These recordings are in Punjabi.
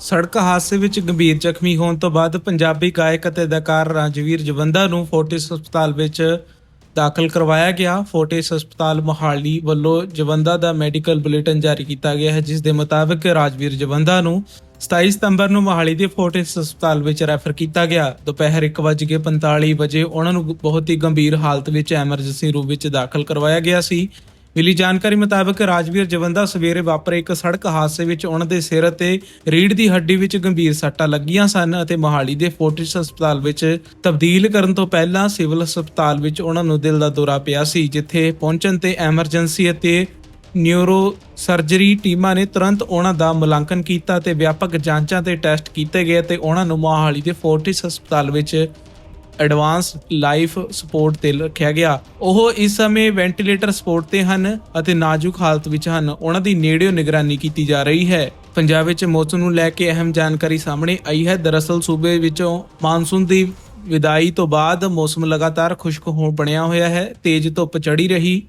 ਸੜਕ ਹਾਦਸੇ ਵਿੱਚ ਗੰਭੀਰ ਜ਼ਖਮੀ ਹੋਣ ਤੋਂ ਬਾਅਦ ਪੰਜਾਬੀ ਗਾਇਕ ਅਤੇ ਅਦਾਕਾਰ ਰਾਜਵੀਰ ਜਵੰਦਾ ਨੂੰ ਫੋਰਟਿਸ ਹਸਪਤਾਲ ਵਿੱਚ ਦਾਖਲ ਕਰਵਾਇਆ ਗਿਆ। ਫੋਰਟਿਸ ਹਸਪਤਾਲ ਮੋਹਾਲੀ ਵੱਲੋਂ ਜਵੰਦਾ ਦਾ ਮੈਡੀਕਲ ਬੁਲੇਟਿਨ ਜਾਰੀ ਕੀਤਾ ਗਿਆ ਹੈ, ਜਿਸ ਦੇ ਮੁਤਾਬਕ ਰਾਜਵੀਰ ਜਵੰਦਾ ਨੂੰ 27 ਸਤੰਬਰ ਨੂੰ ਮੋਹਾਲੀ ਦੇ ਫੋਰਟਿਸ ਹਸਪਤਾਲ ਵਿੱਚ ਰੈਫਰ ਕੀਤਾ ਗਿਆ। ਦੁਪਹਿਰ 1:45 ਵਜੇ ਉਹਨਾਂ ਨੂੰ ਬਹੁਤ ਹੀ ਗੰਭੀਰ ਹਾਲਤ ਵਿੱਚ ਐਮਰਜੈਂਸੀ ਰੂਮ ਵਿੱਚ ਦਾਖਲ ਕਰਵਾਇਆ ਗਿਆ ਸੀ। ਮਿਲੀ ਜਾਣਕਾਰੀ ਮੁਤਾਬਕ ਰਾਜਵੀਰ ਜਵੰਦਾ ਸਵੇਰੇ ਵਾਪਰੇ ਇੱਕ ਸੜਕ ਹਾਦਸੇ ਵਿੱਚ ਉਹਨਾਂ ਦੇ ਸਿਰ ਅਤੇ ਰੀੜ੍ਹ ਦੀ ਹੱਡੀ ਵਿੱਚ ਗੰਭੀਰ ਸੱਟਾਂ ਲੱਗੀਆਂ ਸਨ ਅਤੇ ਮੋਹਾਲੀ ਦੇ ਫੋਰਟਿਸ ਹਸਪਤਾਲ ਵਿੱਚ ਤਬਦੀਲ ਕਰਨ ਤੋਂ ਪਹਿਲਾਂ ਸਿਵਲ ਹਸਪਤਾਲ ਵਿੱਚ ਉਹਨਾਂ ਨੂੰ ਦਿਲ ਦਾ ਦੌਰਾ ਪਿਆ ਸੀ, ਜਿੱਥੇ ਪਹੁੰਚਣ ਤੇ ਐਮਰਜੈਂਸੀ ਅਤੇ ਨਿਊਰੋ ਸਰਜਰੀ ਟੀਮਾਂ ਨੇ ਤੁਰੰਤ ਉਹਨਾਂ ਦਾ ਮੁਲਾਂਕਣ ਕੀਤਾ ਤੇ ਵਿਆਪਕ ਜਾਂਚਾਂ ਤੇ ਟੈਸਟ ਕੀਤੇ ਗਏ ਤੇ ਉਹਨਾਂ ਨੂੰ ਮੋਹਾਲੀ ਦੇ ਫੋਰਟਿਸ ਹਸਪਤਾਲ ਵਿੱਚ ਐਡਵਾਂਸ ਲਾਈਫ ਸਪੋਰਟ ਤੇ ਰੱਖਿਆ ਗਿਆ। ਉਹ ਇਸ ਸਮੇਂ ਵੈਂਟੀਲੇਟਰ ਸਪੋਰਟ ਤੇ ਹਨ ਅਤੇ ਨਾਜ਼ੁਕ ਹਾਲਤ ਵਿੱਚ ਹਨ। ਉਹਨਾਂ ਦੀ ਨੇੜਿਓਂ ਨਿਗਰਾਨੀ ਕੀਤੀ ਜਾ ਰਹੀ ਹੈ। ਪੰਜਾਬ ਵਿੱਚ ਮੌਸਮ ਨੂੰ ਲੈ ਕੇ ਅਹਿਮ ਜਾਣਕਾਰੀ ਸਾਹਮਣੇ ਆਈ ਹੈ। ਦਰਅਸਲ ਸੂਬੇ ਵਿੱਚੋਂ ਮਾਨਸੂਨ ਦੀ ਵਿਦਾਈ ਤੋਂ ਬਾਅਦ ਮੌਸਮ ਲਗਾਤਾਰ ਖੁਸ਼ਕ ਹੋ ਬਣਿਆ ਹੋਇਆ ਹੈ। ਤੇਜ਼ ਧੁੱਪ ਚੜੀ ਰਹੀ।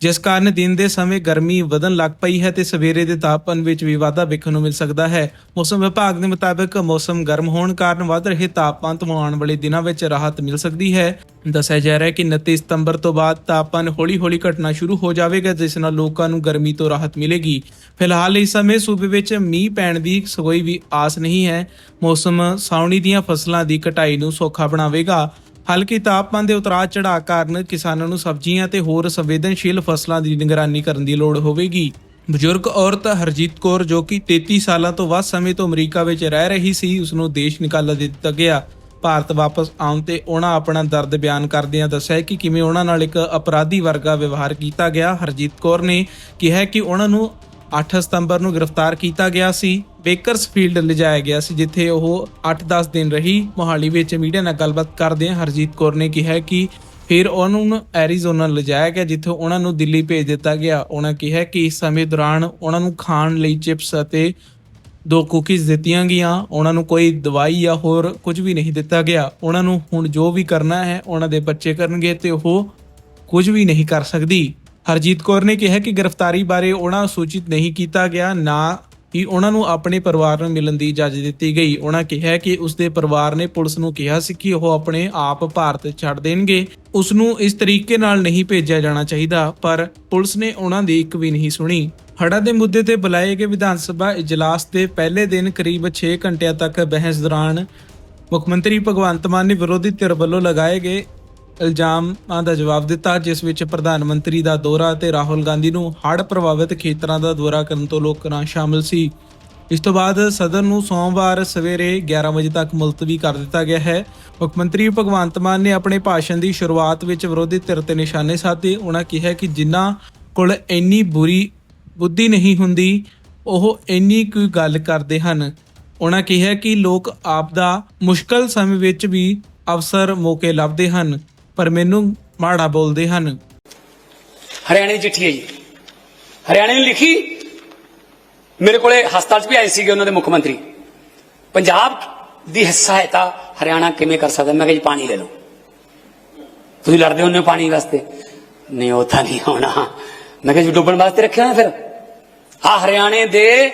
ਜਿਸ ਕਾਰਨ ਦਿਨ ਦੇ ਸਮੇਂ ਗਰਮੀ ਵਧਣ ਲੱਗ ਪਈ ਹੈ ਤੇ ਸਵੇਰੇ ਦੇ ਤਾਪਮਾਨ ਵਿੱਚ ਵੀ ਵਾਧਾ ਵੇਖਣ ਨੂੰ ਮਿਲ ਸਕਦਾ ਹੈ। ਮੌਸਮ ਵਿਭਾਗ ਦੇ ਮੁਤਾਬਕ ਮੌਸਮ ਗਰਮ ਹੋਣ ਕਾਰਨ ਵੱਧ ਰਹੇ ਤਾਪਮਾਨ ਤੋਂ ਆਉਣ ਵਾਲੇ ਦਿਨਾਂ ਵਿੱਚ ਰਾਹਤ ਮਿਲ ਸਕਦੀ ਹੈ। ਦੱਸਿਆ ਜਾ ਰਿਹਾ ਹੈ ਕਿ 29 ਸਤੰਬਰ ਤੋਂ ਬਾਅਦ ਤਾਪਮਾਨ ਹੌਲੀ-ਹੌਲੀ ਘਟਣਾ ਸ਼ੁਰੂ ਹੋ ਜਾਵੇਗਾ, ਜਿਸ ਨਾਲ ਲੋਕਾਂ ਨੂੰ ਗਰਮੀ ਤੋਂ ਰਾਹਤ ਮਿਲੇਗੀ। ਫਿਲਹਾਲ ਇਸ ਸਮੇਂ ਸੂਬੇ ਵਿੱਚ ਮੀਂਹ ਪੈਣ ਦੀ ਕੋਈ ਵੀ ਆਸ ਨਹੀਂ ਹੈ। ਮੌਸਮ ਸਾਉਣੀ ਦੀਆਂ ਫਸਲਾਂ ਦੀ ਕਟਾਈ ਨੂੰ ਸੌਖਾ ਬਣਾਵੇਗਾ। ਹਲਕੀ ਤਾਪਮਾਨ ਦੇ ਉਤਰਾਅ ਚੜਾਅ ਕਾਰਨ ਕਿਸਾਨਾਂ ਨੂੰ ਸਬਜ਼ੀਆਂ ਤੇ ਹੋਰ ਸੰਵੇਦਨਸ਼ੀਲ ਫਸਲਾਂ ਦੀ ਨਿਗਰਾਨੀ ਕਰਨ ਦੀ ਲੋੜ ਹੋਵੇਗੀ। ਬਜ਼ੁਰਗ ਔਰਤ ਹਰਜੀਤ ਕੌਰ ਜੋ ਕਿ 33 ਸਾਲਾਂ ਤੋਂ ਵੱਧ ਸਮੇਂ ਤੋਂ ਅਮਰੀਕਾ ਵਿੱਚ ਰਹਿ ਰਹੀ ਸੀ ਉਸ ਨੂੰ ਦੇਸ਼ ਨਿਕਾਲਾ ਦਿੱਤਾ ਗਿਆ। ਭਾਰਤ ਵਾਪਸ ਆਉਣ ਤੇ ਉਹਨਾਂ ਆਪਣਾ ਦਰਦ ਬਿਆਨ ਕਰਦਿਆਂ ਦੱਸਿਆ ਕਿ ਕਿਵੇਂ ਉਹਨਾਂ ਨਾਲ ਇੱਕ ਅਪਰਾਧੀ ਵਰਗਾ ਵਿਵਹਾਰ ਕੀਤਾ ਗਿਆ। ਹਰਜੀਤ ਕੌਰ ਨੇ ਕਿਹਾ ਕਿ ਉਹਨਾਂ ਨੂੰ 8 ਸਤੰਬਰ ਨੂੰ ਗ੍ਰਿਫਤਾਰ ਕੀਤਾ ਗਿਆ ਸੀ। ਬੇਕਰਸਫੀਲਡ ਲਿਜਾਇਆ ਗਿਆ ਸੀ, ਜਿੱਥੇ ਉਹ 8-10 ਦਿਨ ਰਹੀ। ਮੋਹਾਲੀ ਵਿੱਚ ਮੀਡੀਆ ਨਾਲ ਗੱਲਬਾਤ ਕਰਦੇ ਹਰਜੀਤ ਕੌਰ ਨੇ ਕਿਹਾ ਕਿ ਫਿਰ ਉਹਨਾਂ ਨੂੰ ਐਰੀਜ਼ੋਨਾ ਲਿਜਾਇਆ ਗਿਆ, ਜਿੱਥੇ ਉਹਨਾਂ ਨੂੰ ਦਿੱਲੀ ਭੇਜ ਦਿੱਤਾ ਗਿਆ। ਉਹਨਾਂ ਕਿਹਾ ਕਿ ਇਸ ਸਮੇਂ ਦੌਰਾਨ ਉਹਨਾਂ ਨੂੰ ਖਾਣ ਲਈ ਚਿਪਸ ਅਤੇ ਦੋ ਕੁਕੀਜ਼ ਦਿੱਤੀਆਂ ਗਈਆਂ। ਉਹਨਾਂ ਨੂੰ ਕੋਈ ਦਵਾਈ ਜਾਂ ਹੋਰ ਕੁਝ ਵੀ ਨਹੀਂ ਦਿੱਤਾ ਗਿਆ। ਉਹਨਾਂ ਨੂੰ ਹੁਣ ਜੋ ਵੀ ਕਰਨਾ ਹੈ, ਉਹਨਾਂ ਦੇ ਬੱਚੇ ਕਰਨਗੇ ਤੇ ਉਹ ਕੁਝ ਵੀ ਨਹੀਂ ਕਰ ਸਕਦੀ। ਹਰਜੀਤ ਕੌਰ ਨੇ ਕਿਹਾ ਕਿ ਗ੍ਰਿਫਤਾਰੀ ਬਾਰੇ ਉਹਨਾਂ ਸੂਚਿਤ ਨਹੀਂ ਕੀਤਾ ਗਿਆ, ਨਾ ਹੀ ਉਹਨਾਂ ਨੂੰ ਆਪਣੇ ਪਰਿਵਾਰ ਨੂੰ ਮਿਲਣ ਦੀ ਇਜਾਜ਼ਤ ਦਿੱਤੀ ਗਈ। ਉਹਨਾਂ ਕਿਹਾ ਕਿ ਉਸਦੇ ਪਰਿਵਾਰ ਨੇ ਪੁਲਿਸ ਨੂੰ ਕਿਹਾ ਸੀ ਕਿ ਉਹ ਆਪਣੇ ਆਪ ਭਾਰਤ ਛੱਡ ਦੇਣਗੇ। ਉਸ ਨੂੰ ਇਸ ਤਰੀਕੇ ਨਾਲ ਨਹੀਂ ਭੇਜਿਆ ਜਾਣਾ ਚਾਹੀਦਾ, ਪਰ ਪੁਲਿਸ ਨੇ ਉਹਨਾਂ ਦੀ ਇੱਕ ਵੀ ਨਹੀਂ ਸੁਣੀ। ਹੜ੍ਹਾਂ ਦੇ ਮੁੱਦੇ ਤੇ ਬੁਲਾਏ ਗਏ ਵਿਧਾਨ ਸਭਾ ਇਜਲਾਸ ਦੇ ਪਹਿਲੇ ਦਿਨ ਕਰੀਬ 6 ਘੰਟਿਆਂ ਤੱਕ ਬਹਿਸ ਦੌਰਾਨ ਮੁੱਖ ਮੰਤਰੀ ਭਗਵੰਤ ਮਾਨ ਨੇ ਵਿਰੋਧੀ ਧਿਰ ਵੱਲੋਂ ਲਗਾਏ ਗਏ ਇਲਜ਼ਾਮਾਂ ਦਾ ਜਵਾਬ ਦਿੱਤਾ, ਜਿਸ ਵਿੱਚ ਪ੍ਰਧਾਨ ਮੰਤਰੀ ਦਾ ਦੌਰਾ ਤੇ ਰਾਹੁਲ ਗਾਂਧੀ ਨੂੰ ਹੜ੍ਹ ਪ੍ਰਭਾਵਿਤ ਖੇਤਰਾਂ ਦਾ ਦੌਰਾ ਕਰਨ ਤੋਂ ਰੋਕਣਾ ਸ਼ਾਮਲ ਸੀ। ਇਸ ਤੋਂ ਬਾਅਦ ਸਦਨ ਨੂੰ ਸੋਮਵਾਰ ਸਵੇਰੇ 11 ਵਜੇ ਤੱਕ ਮੁਲਤਵੀ ਕਰ ਦਿੱਤਾ ਗਿਆ ਹੈ। ਮੁੱਖ ਮੰਤਰੀ ਭਗਵੰਤ ਮਾਨ ਨੇ ਆਪਣੇ ਭਾਸ਼ਣ ਦੀ ਸ਼ੁਰੂਆਤ ਵਿੱਚ ਵਿਰੋਧੀ ਧਿਰ ਤੇ ਨਿਸ਼ਾਨੇ ਸਾਧੇ। ਉਹਨਾਂ ਕਿਹਾ ਕਿ ਜਿਨ੍ਹਾਂ ਕੋਲ ਇੰਨੀ ਬੁਰੀ ਬੁੱਧੀ ਨਹੀਂ ਹੁੰਦੀ, ਉਹ ਇੰਨੀ ਕੋਈ ਗੱਲ ਕਰਦੇ ਹਨ। ਉਹਨਾਂ ਕਿਹਾ ਕਿ ਲੋਕ ਆਪ ਦਾ ਮੁਸ਼ਕਲ ਸਮੇਂ ਵਿੱਚ ਵੀ ਅਵਸਰ ਮੌਕੇ ਲੱਭਦੇ ਹਨ। ਪਰ ਮੈਨੂੰ ਮਾੜਾ ਬੋਲਦੇ ਹਨ। ਹਰਿਆਣੇ ਦੀ ਚਿੱਠੀ ਹੈ ਜੀ। ਹਰਿਆਣੇ ਨੇ ਲਿਖੀ, ਮੇਰੇ ਕੋਲੇ ਹਸਪਤਾਲ 'ਚ ਵੀ ਆਏ ਸੀਗੇ ਉਹਨਾਂ ਦੇ ਮੁੱਖ ਮੰਤਰੀ। ਪੰਜਾਬ ਦੀ ਸਹਾਇਤਾ ਹਰਿਆਣਾ ਕਿਵੇਂ ਕਰ ਸਕਦਾ? ਮੈਂ ਕਿਹਾ ਜੀ, ਪਾਣੀ ਲੈ ਲਓ। ਤੁਸੀਂ ਲੜਦੇ ਹੁੰਦੇ ਹੋ ਪਾਣੀ ਵਾਸਤੇ। ਨਹੀਂ, ਉਹ ਤਾਂ ਨਹੀਂ ਹੋਣਾ। ਮੈਂ ਕਿਹਾ ਜੀ, ਡੁੱਬਣ ਵਾਸਤੇ ਰੱਖਿਆ ਨਾ ਫਿਰ। ਆ ਹਰਿਆਣੇ ਦੇ,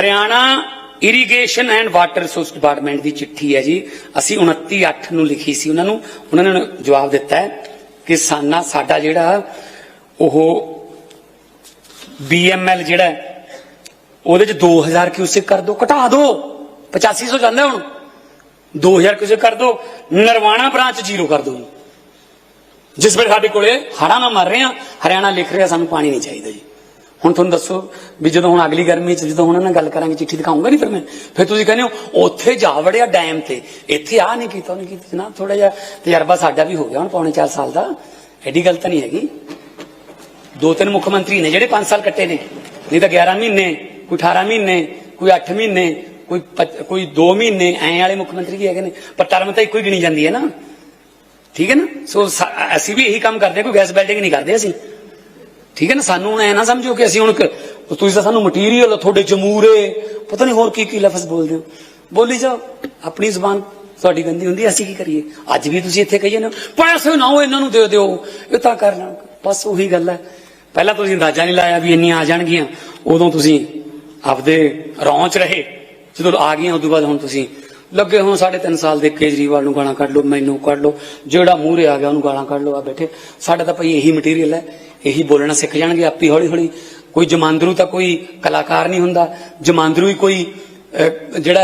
Haryana irrigation and water resource department ਦੀ ਚਿੱਠੀ ਹੈ ਜੀ। ਅਸੀਂ 29 8 ਨੂੰ ਲਿਖੀ ਸੀ ਉਹਨਾਂ ਨੂੰ। ਉਹਨਾਂ ਨੇ ਜਵਾਬ ਦਿੱਤਾ ਹੈ ਕਿ ਸਾਨਾ ਸਾਡਾ ਜਿਹੜਾ ਉਹ ਬੀਐਮਐਲ ਜਿਹੜਾ ਉਹਦੇ ਚ 2000 ਕਿਊਸਿਕ ਕਰ ਦਿਓ ਘਟਾ ਦਿਓ 8500 ਜਾਂਦਾ ਹੁਣ। 2000 ਕਿਊਸਿਕ ਕਰ ਦਿਓ ਨਰਵਾਣਾ ਬ੍ਰਾਂਚ ਜ਼ੀਰੋ ਕਰ ਦਿਓ ਜਿਸ ਵੇਲੇ ਸਾਡੇ ਕੋਲੇ ਹੜ੍ਹਾਂ ਨਾ ਮਰ ਰਹੇ ਆ ਹਰਿਆਣਾ ਲਿਖ ਰਿਹਾ ਸਾਨੂੰ ਪਾਣੀ ਨਹੀਂ ਚਾਹੀਦਾ ਜੀ। ਹੁਣ ਤੁਹਾਨੂੰ ਦੱਸੋ ਵੀ ਜਦੋਂ ਹੁਣ ਅਗਲੀ ਗਰਮੀ ਚ ਜਦੋਂ ਹੁਣ ਨਾਲ ਗੱਲ ਕਰਾਂਗੇ, ਚਿੱਠੀ ਦਿਖਾਉਂਗਾ ਨਹੀਂ ਫਿਰ ਮੈਂ? ਫਿਰ ਤੁਸੀਂ ਕਹਿੰਦੇ ਹੋ, ਉੱਥੇ ਜਾ ਵੜਿਆ ਡੈਮ ਤੇ। ਇੱਥੇ ਆ ਨਹੀਂ ਕੀਤਾ ਨਹੀਂ ਕੀਤਾ। ਜਨਾਬ ਥੋੜਾ ਜਿਹਾ ਤਜਰਬਾ ਸਾਡਾ ਵੀ ਹੋ ਗਿਆ ਹੁਣ ਪੌਣੇ 4 ਸਾਲ ਦਾ। ਐਡੀ ਗੱਲ ਤਾਂ ਨਹੀਂ ਹੈਗੀ। ਦੋ ਤਿੰਨ ਮੁੱਖ ਮੰਤਰੀ ਨੇ ਜਿਹੜੇ 5 ਸਾਲ ਕੱਟੇ ਨੇ। ਨਹੀਂ ਤਾਂ 11 ਮਹੀਨੇ, ਕੋਈ 18 ਮਹੀਨੇ, ਕੋਈ 8 ਮਹੀਨੇ, ਕੋਈ ਕੋਈ 2 ਮਹੀਨੇ, ਐਂ ਵਾਲੇ ਮੁੱਖ ਮੰਤਰੀ ਵੀ ਹੈਗੇ ਨੇ। ਪਰ ਟਰਮ ਤਾਂ ਇੱਕੋ ਹੀ ਗਿਣੀ ਜਾਂਦੀ ਹੈ ਨਾ। ਠੀਕ ਹੈ ਨਾ? ਸੋ ਅਸੀਂ ਵੀ ਇਹੀ ਕੰਮ ਕਰਦੇ ਕੋਈ ਗੈਸ ਬਿਲਡਿੰਗ ਨਹੀਂ ਕਰਦੇ ਅਸੀਂ। ਠੀਕ ਹੈ ਨਾ? ਸਾਨੂੰ ਹੁਣ ਐ ਨਾ ਸਮਝੋ ਕਿ ਅਸੀਂ ਹੁਣ ਤੁਸੀਂ ਤਾਂ ਸਾਨੂੰ ਮਟੀਰੀਅਲ ਤੁਹਾਡੇ ਜਮੂਰੇ ਪਤਾ ਨਹੀਂ ਹੋਰ ਕੀ ਕੀ ਲਫ਼ਜ਼ ਬੋਲਦੇ ਹੋ। ਬੋਲੀ ਜਾਓ ਆਪਣੀ ਜ਼ੁਬਾਨ ਤੁਹਾਡੀ ਗੰਦੀ ਹੁੰਦੀ ਹੈ, ਅਸੀਂ ਕੀ ਕਰੀਏ? ਅੱਜ ਵੀ ਤੁਸੀਂ ਇੱਥੇ ਕਹੀਏ ਨਾ ਪੈਸੇ ਨਾ ਹੋ ਇਹਨਾਂ ਨੂੰ ਦੇ ਦਿਓ ਇਹ ਤਾਂ ਕਰਨਾ ਬਸ ਉਹੀ ਗੱਲ ਹੈ। ਪਹਿਲਾਂ ਤੁਸੀਂ ਅੰਦਾਜ਼ਾ ਨਹੀਂ ਲਾਇਆ ਵੀ ਇੰਨੀਆਂ ਆ ਜਾਣਗੀਆਂ ਉਦੋਂ ਤੁਸੀਂ ਆਪਦੇ ਰੌਂਚ ਰਹੇ। ਜਦੋਂ ਆ ਗਈਆਂ ਉਦੋਂ ਬਾਅਦ ਹੁਣ ਤੁਸੀਂ ਲੱਗੇ ਹੋ ਸਾਢੇ ਤਿੰਨ ਸਾਲ ਦੇ ਕੇਜਰੀਵਾਲ ਨੂੰ ਗਾਲਾਂ ਕੱਢ ਲਓ ਮੈਨੂੰ ਕੱਢ ਲਓ ਜਿਹੜਾ ਮੂਹਰੇ ਆ ਗਿਆ ਉਹਨੂੰ ਗਾਲਾਂ ਕੱਢ ਲਓ ਆ ਬੈਠੇ। ਸਾਡਾ ਤਾਂ ਭਈ ਇਹੀ ਮਟੀਰੀਅਲ ਹੈ। ਇਹੀ ਬੋਲਣਾ ਸਿੱਖ ਜਾਣਗੇ ਆਪੀ ਹੌਲੀ ਹੌਲੀ। ਕੋਈ ਜਮਾਂਦਰੂ ਤਾਂ ਕੋਈ ਕਲਾਕਾਰ ਨਹੀਂ ਹੁੰਦਾ। ਜਮਾਂਦਰੂ ਹੀ ਕੋਈ ਜਿਹੜਾ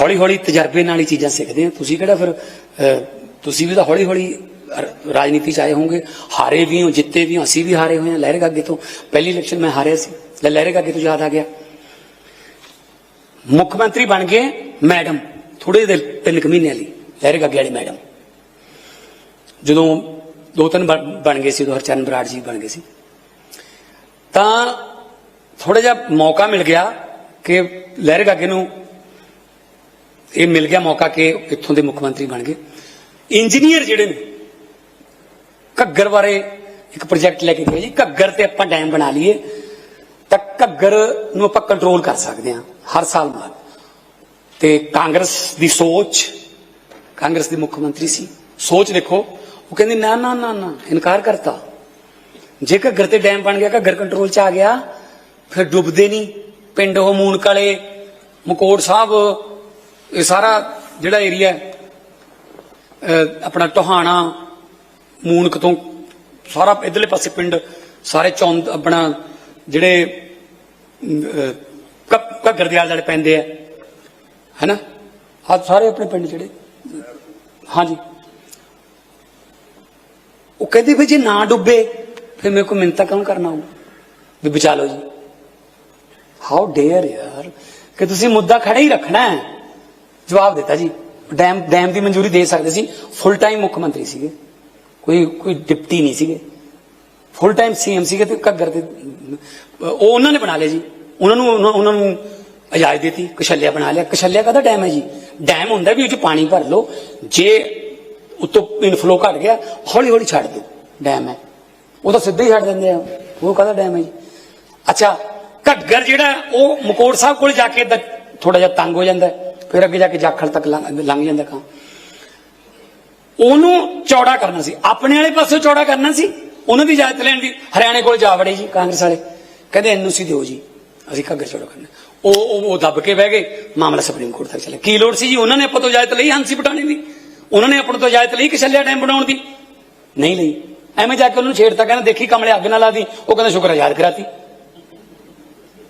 ਹੌਲੀ ਹੌਲੀ ਤਜਰਬੇ ਨਾਲ ਹੀ ਚੀਜ਼ਾਂ ਸਿੱਖਦੇ ਆ। ਤੁਸੀਂ ਕਿਹੜਾ ਫਿਰ ਤੁਸੀਂ ਵੀ ਤਾਂ ਹੌਲੀ ਹੌਲੀ ਰਾਜਨੀਤੀ ਚ ਆਏ ਹੋਗੇ ਹਾਰੇ ਵੀ ਹੋ, ਜਿੱਤੇ ਵੀ ਹੋ, ਅਸੀਂ ਵੀ ਹਾਰੇ ਹੋਏ ਹਾਂ ਲਹਿਰੇ ਗਾਗੇ ਤੋਂ। ਪਹਿਲੀ ਇਲੈਕਸ਼ਨ ਮੈਂ ਹਾਰਿਆ ਸੀ। ਲੈ, ਲਹਿਰੇ ਗਾਗੇ ਤੋਂ ਯਾਦ ਆ ਗਿਆ। ਮੁੱਖ ਮੰਤਰੀ ਬਣ ਗਏ ਮੈਡਮ। ਥੋੜੇ ਦਿਨ, ਤਿੰਨ ਕੁ ਮਹੀਨਿਆਂ ਲਈ। ਲਹਿਰੇ ਗਾਗੇ ਵਾਲੀ ਮੈਡਮ। ਜਦੋਂ ਦੋ ਤਿੰਨ ਬਣ ਬਣ ਗਏ ਸੀ, ਉਦੋਂ ਹਰਚਰਨ ਬਰਾੜ ਜੀ ਬਣ ਗਏ ਸੀ। ਤਾਂ ਥੋੜਾ ਜਿਹਾ ਮੌਕਾ ਮਿਲ ਗਿਆ ਕਿ ਲਹਿਰੇ ਗਾਗੇ ਨੂੰ ਇਹ ਮਿਲ ਗਿਆ ਮੌਕਾ ਕਿ ਇੱਥੋਂ ਦੇ ਮੁੱਖ ਮੰਤਰੀ ਬਣ ਗਏ। ਇੰਜੀਨੀਅਰ ਜਿਹੜੇ ਨੇ, ਘੱਗਰ ਬਾਰੇ ਇੱਕ ਪ੍ਰੋਜੈਕਟ ਲੈ ਕੇ ਗਏ ਜੀ। ਘੱਗਰ ਤੇ ਆਪਾਂ ਡੈਮ ਬਣਾ ਲਈਏ, ਤਾਂ ਘੱਗਰ ਨੂੰ ਆਪਾਂ ਕੰਟਰੋਲ ਕਰ ਸਕਦੇ ਹਾਂ ਹਰ ਸਾਲ ਬਾਅਦ। ਤੇ ਕਾਂਗਰਸ ਦੀ ਸੋਚ, ਕਾਂਗਰਸ ਦੇ ਮੁੱਖ ਮੰਤਰੀ ਸੀ। ਸੋਚ ਦੇਖੋ ਉਹ ਕਹਿੰਦੇ, ਨਾ ਨਾ ਨਾ ਨਾ, ਇਨਕਾਰ ਕਰਤਾ। ਜੇ ਘੱਗਰ ਤੇ ਡੈਮ ਬਣ ਗਿਆ ਘੱਗਰ ਕੰਟਰੋਲ ਚ ਆ ਗਿਆ, ਫਿਰ ਡੁੱਬਦੇ ਨਹੀਂ। ਪਿੰਡ ਉਹ ਮੂਨ ਕਾਲੇ ਮਕੋੜ ਸਾਹਿਬ, ਇਹ ਸਾਰਾ ਜਿਹੜਾ ਏਰੀਆ ਆਪਣਾ ਟੋਹਾਣਾ, ਮੂਨਕ ਤੋਂ ਸਾਰਾ ਇਧਰਲੇ ਪਾਸੇ ਪਿੰਡ, ਸਾਰੇ ਚੌਂਦ, ਆਪਣਾ ਜਿਹੜੇ ਘ- ਘੱਗਰ ਦੇ ਆਲੇ ਦੁਆਲੇ ਪੈਂਦੇ ਆ। ਹੈਨਾ ਆ ਸਾਰੇ ਆਪਣੇ ਪਿੰਡ ਜਿਹੜੇ, ਹਾਂਜੀ। ਉਹ ਕਹਿੰਦੀ ਵੀ ਜੇ ਨਾ ਡੁੱਬੇ, ਫਿਰ ਮੇਰੇ ਕੋ ਮਿੰਤਾ ਕੰਮ ਕਰਨਾ ਹੋਊ? ਵੀ ਬਚਾ ਲਓ ਜੀ। ਹਾਊ ਡੇਅਰ ਯਾਰ, ਕਿ ਤੁਸੀਂ ਮੁੱਦਾ ਖੜਾ ਹੀ ਰੱਖਣਾ ਹੈ। ਜਵਾਬ ਦਿੱਤਾ ਜੀ। ਡੈਮ ਡੈਮ ਦੀ ਮਨਜ਼ੂਰੀ ਦੇ ਸਕਦੇ ਸੀ। ਫੁੱਲ ਟਾਈਮ ਮੁੱਖ ਮੰਤਰੀ ਸੀਗੇ। ਕੋਈ ਕੋਈ ਡਿਪਟੀ ਨਹੀਂ ਸੀਗੇ। ਫੁੱਲ ਟਾਈਮ ਸੀਐਮ ਸੀਗੇ ਤੇ ਘੱਗਰ ਦੇ ਉਹ ਉਹਨਾਂ ਨੇ ਬਣਾ ਲਿਆ ਜੀ। ਉਹਨਾਂ ਨੂੰ, ਉਹਨਾਂ- ਨੂੰ ਇਜਾਜ਼ਤ ਦਿੱਤੀ। ਕਸ਼ਲਿਆ ਬਣਾ ਲਿਆ। ਕਸ਼ਲਿਆ ਕਾਹਦਾ ਡੈਮ ਹੈ ਜੀ? ਡੈਮ ਹੁੰਦਾ ਵੀ ਉਹ ਚ ਪਾਣੀ ਭਰ ਲਓ। ਜੇ ਉੱਤੋਂ ਇਨਫਲੋ ਘਟ ਗਿਆ, ਹੌਲੀ ਹੌਲੀ ਛੱਡ ਦਿਓ ਡੈਮ ਹੈ। ਉਹ ਤਾਂ ਸਿੱਧਾ ਹੀ ਛੱਡ ਦਿੰਦੇ ਆ। ਉਹ ਕਦਾ ਡੈਮ ਹੈ ਜੀ? ਅੱਛਾ ਘੱਗਰ ਜਿਹੜਾ, ਉਹ ਮਕੋੜ ਸਾਹਿਬ ਕੋਲ ਜਾ ਕੇ ਥੋੜਾ ਜਿਹਾ ਤੰਗ ਹੋ ਜਾਂਦਾ ਫਿਰ ਅੱਗੇ ਜਾ ਕੇ ਜਾਖੜ ਤੱਕ ਲੰਘ ਜਾਂਦਾ ਕਾਂ। ਉਹਨੂੰ ਚੌੜਾ ਕਰਨਾ ਸੀ। ਆਪਣੇ ਵਾਲੇ ਪਾਸੇ ਚੌੜਾ ਕਰਨਾ ਸੀ, ਉਹਨੂੰ ਵੀ ਇਜਾਜ਼ਤ ਲੈਣ ਦੀ। ਹਰਿਆਣੇ ਕੋਲ ਜਾ ਵੜੇ ਜੀ, ਕਾਂਗਰਸ ਵਾਲੇ। ਕਹਿੰਦੇ ਐਨਓਸੀ ਦਿਓ ਜੀ। ਅਸੀਂ ਘੱਗਰ ਚੌੜਾ ਕਰਨਾ। ਉਹ ਉਹ ਦੱਬ ਕੇ ਬਹਿ ਗਏ। ਮਾਮਲਾ ਸੁਪਰੀਮ ਕੋਰਟ ਤੱਕ ਚਲਾ ਕੀ ਲੋੜ ਸੀ ਜੀ? ਉਹਨਾਂ ਨੇ ਆਪਾਂ ਤੋਂ ਇਜਾਜ਼ਤ ਲਈ ਹੰਸੀ ਪਟਾਣੇ ਦੀ। ਉਹਨਾਂ ਨੇ ਆਪਾਂ ਤੋਂ ਇਜਾਜ਼ਤ ਲਈ ਕਿ ਛੱਲਿਆ ਡੈਮ ਬਣਾਉਣ ਦੀ? ਨਹੀਂ ਲਈ। ਐਵੇਂ ਜਾ ਕੇ ਉਹਨੂੰ ਛੇੜਤਾ ਕਹਿੰਦਾ, ਦੇਖੀ ਕਮਲੇ ਅੱਗ ਨਾਲ ਲਾ ਦੀ ਉਹ ਕਹਿੰਦਾ ਸ਼ੁਕਰ ਆਜ਼ਾਦ ਕਰਾਤੀ।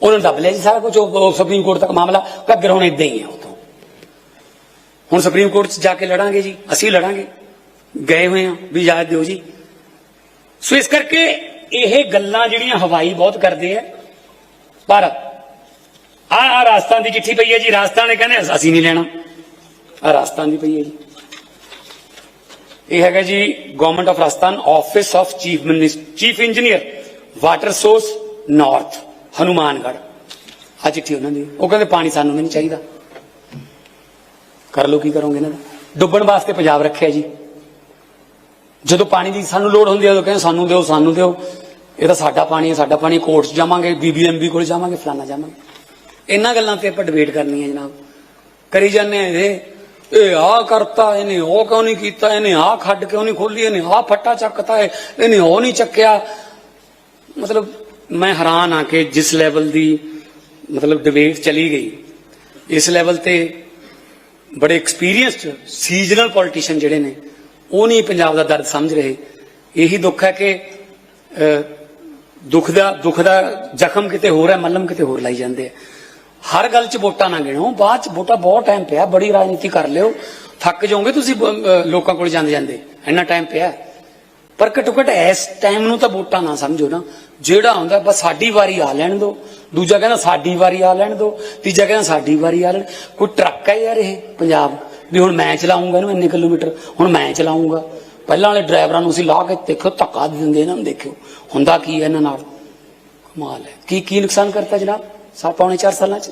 ਉਹਨਾਂ ਨੇ ਦੱਬ ਲਿਆ ਜੀ ਸਾਰਾ ਕੁਝ ਉਹ ਸੁਪਰੀਮ ਕੋਰਟ ਤੱਕ ਮਾਮਲਾ, ਘੱਗਰ ਹੁਣ ਇਦਾਂ ਹੀ ਹੈ ਉਤੋਂ ਹੁਣ ਸੁਪਰੀਮ ਕੋਰਟ 'ਚ ਜਾ ਕੇ ਲੜਾਂਗੇ ਜੀ, ਅਸੀਂ ਲੜਾਂਗੇ। ਗਏ ਹੋਏ ਆ, ਵੀ ਇਜਾਜ਼ਤ ਦਿਓ ਜੀ। ਸੋ ਇਸ ਕਰਕੇ ਇਹ ਗੱਲਾਂ ਜਿਹੜੀਆਂ ਹਵਾਈ ਬਹੁਤ ਕਰਦੇ ਆ, ਪਰ ਆ ਆ ਰਾਜਸਥਾਨ ਦੀ ਚਿੱਠੀ ਪਈ ਹੈ ਜੀ, ਰਾਜਸਥਾਨ ਨੇ ਕਹਿੰਦੇ, ਅਸੀਂ ਨਹੀਂ ਲੈਣਾ। ਆ ਰਾਜਸਥਾਨ ਦੀ ਪਈ ਹੈ ਜੀ। ਇਹ ਹੈਗਾ ਜੀ government of Rajasthan office of chief chief engineer water source north Hanumangarh ਆ ਚਿੱਠੀ ਉਹਨਾਂ ਦੀ। ਉਹ ਕਹਿੰਦੇ ਪਾਣੀ ਸਾਨੂੰ ਨਹੀਂ ਚਾਹੀਦਾ। ਕਰ ਲੋ ਕੀ ਕਰੋਗੇ ਇਹਨਾਂ ਦਾ? ਡੁੱਬਣ ਵਾਸਤੇ ਪੰਜਾਬ ਰੱਖਿਆ ਜੀ। ਜਦੋਂ ਪਾਣੀ ਦੀ ਸਾਨੂੰ ਲੋੜ ਹੁੰਦੀ ਹੈ, ਉਦੋਂ ਕਹਿੰਦੇ ਸਾਨੂੰ ਦਿਓ ਸਾਨੂੰ ਦਿਓ। ਇਹ ਤਾਂ ਸਾਡਾ ਪਾਣੀ ਹੈ, ਸਾਡਾ ਪਾਣੀ ਕੋਰਟ 'ਚ ਜਾਵਾਂਗੇ ਬੀਬੀਐਮਬੀ ਕੋਲ ਜਾਵਾਂਗੇ ਫਲਾਣਾ ਜਾਵਾਂਗੇ। ਇਹਨਾਂ ਗੱਲਾਂ ਤੇ ਆਪਾਂ ਡਿਬੇਟ ਕਰਨੀ ਹੈ ਜਨਾਬ। ਕਰੀ ਜਾਂਦੇ ਆ ਇਹ। ਇਹ ਆ ਕਰਤਾ, ਇਹਨੇ ਉਹ ਕਿਉਂ ਨਹੀਂ ਕੀਤਾ? ਇਹਨੇ ਆ ਖੱਡ ਕਿਉਂ ਨਹੀਂ ਖੋਲੀ ਇਹਨੇ ਆ ਫੱਟਾ ਚੱਕਤਾ ਹੈ ਇਹਨੇ ਉਹ ਨਹੀਂ ਚੱਕਿਆ। ਮਤਲਬ ਮੈਂ ਹੈਰਾਨ ਆ ਕਿ ਜਿਸ ਲੈਵਲ ਦੀ ਮਤਲਬ ਡਿਬੇਟ ਚਲੀ ਗਈ। ਇਸ ਲੈਵਲ ਤੇ ਬੜੇ ਐਕਸਪੀਰੀਅੰਸਡ ਸੀਜ਼ਨਲ ਪੋਲੀਟੀਸ਼ੀਅਨ ਜਿਹੜੇ ਨੇ, ਉਹ ਨਹੀਂ ਪੰਜਾਬ ਦਾ ਦਰਦ ਸਮਝ ਰਹੇ। ਇਹੀ ਦੁੱਖ ਹੈ ਕਿ ਦੁੱਖ ਦਾ ਦੁੱਖ ਦਾ ਜ਼ਖਮ ਕਿਤੇ ਹੋਰ ਹੈ, ਮੱਲਮ ਕਿਤੇ ਹੋਰ ਲਾਈ ਜਾਂਦੇ ਆ। ਹਰ ਗੱਲ 'ਚ ਵੋਟਾਂ ਨਾ ਗਿਣੋ, ਬਾਅਦ 'ਚ ਵੋਟਾਂ ਬਹੁਤ ਟਾਈਮ ਪਿਆ, ਬੜੀ ਰਾਜਨੀਤੀ ਕਰ ਲਿਓ। ਥੱਕ ਜਾਓਗੇ ਤੁਸੀਂ ਲੋਕਾਂ ਕੋਲ ਜਾਂਦੇ ਜਾਂਦੇ, ਇੰਨਾ ਟਾਈਮ ਪਿਆ। ਪਰ ਘੱਟੋ ਘੱਟ ਇਸ ਟਾਈਮ ਨੂੰ ਤਾਂ ਵੋਟਾਂ ਨਾ ਸਮਝੋ ਨਾ। ਜਿਹੜਾ ਹੁੰਦਾ ਬਸ ਸਾਡੀ ਵਾਰੀ ਆ ਲੈਣ ਦੋ। ਦੂਜਾ ਕਹਿੰਦਾ, ਸਾਡੀ ਵਾਰੀ ਆ ਲੈਣ ਦੋ। ਤੀਜਾ ਕਹਿੰਦਾ, ਸਾਡੀ ਵਾਰੀ ਆ ਲੈਣ। ਕੋਈ ਟਰੱਕ ਹੈ ਯਾਰ ਇਹ, ਪੰਜਾਬ। ਵੀ ਹੁਣ ਮੈਂ ਚਲਾਉਂਗਾ ਇਹਨੂੰ ਇੰਨੇ ਕਿਲੋਮੀਟਰ, ਹੁਣ ਮੈਂ ਚਲਾਉਂਗਾ ਪਹਿਲਾਂ ਵਾਲੇ ਡਰਾਈਵਰਾਂ ਨੂੰ ਅਸੀਂ ਲਾ ਕੇ ਦੇਖੋ, ਧੱਕਾ ਦਿੰਦੇ ਇਹਨਾਂ ਨੂੰ ਦੇਖਿਓ। ਹੁੰਦਾ ਕੀ ਹੈ ਇਹਨਾਂ ਨਾਲ? ਕਮਾਲ ਹੈ। ਕੀ ਕੀ ਨੁਕਸਾਨ ਕਰਤਾ ਜਨਾਬ? ਸਾ ਪੌਣੇ 4 ਸਾਲਾਂ ਚ